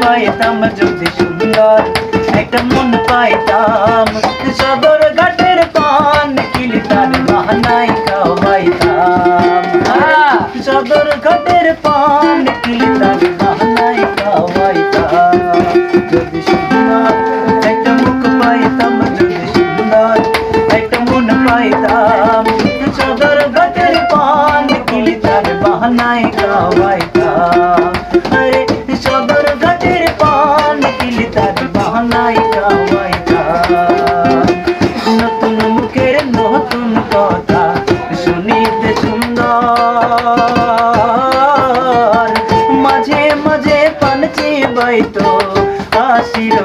পাইতাম যদি সুন্দর একটা মন পাইতাম। সদর ঘাটের পান কিলি তার বাহানাই খাওয়াইতাম! সদর ঘাটের পান কিলি তার বাহানাই খাওয়াইতাম। যদি সুন্দর একটা মুখ পাইতাম যদি সুন্দর একটা মন পাইতাম। সদর ঘাটের পান কিলি তার বাহানাই খাওয়াইতাম। বাহানাই নতুন মুখের নতুন কথা শুনিতে সুন্দর মাঝে মাঝে পানচি বাইতো হাসির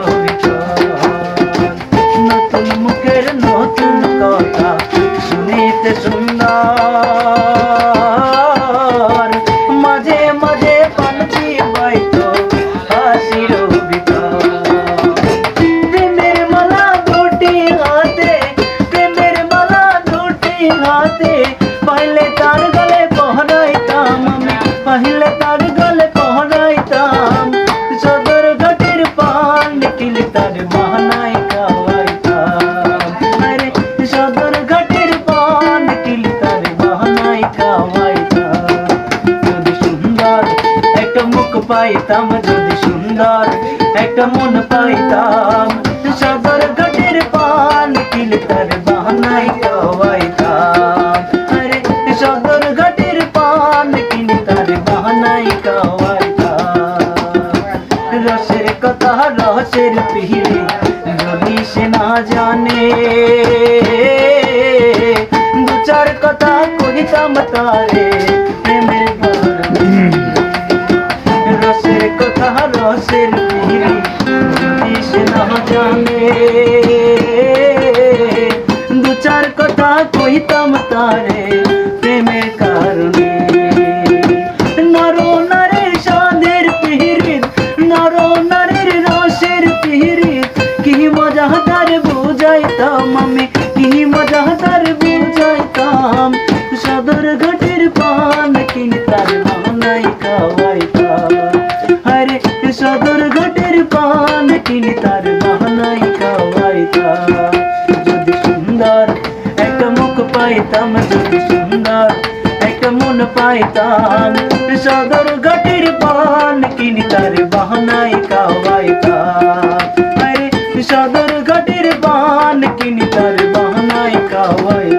নিখিল তার বাহানাই খাওয়াইতাম আরে, সদর ঘাটের পান তার বাহানাই খাওয়াইতাম যদি সুন্দর একটা মুখ পাইতাম, যদি সুন্দর একটা মন পাইতাম, সদর ঘাটের পান কিল তার বাহানাই খাওয়াইতাম আরে, সদর কথা রসের পিহিরে যদি না জানে। দু চার কথা কহিতাম তারে, প্রেমের রসের জানে। দু চার কথা কহিতাম তারে দেখিনি তার নাই খাওয়াই খাওয়া আরে, সদর ঘাটের পান কিনি তার বাহানাই খাওয়াই খাওয়া যদি সুন্দর এক মুখ পাইতাম, যদি সুন্দর এক মন পাইতাম, সদর ঘাটের পান কিনি তার বাহানাই খাওয়াই খাওয়া আরে, সদর ঘাটের পান কিনি তার বাহানাই খাওয়াই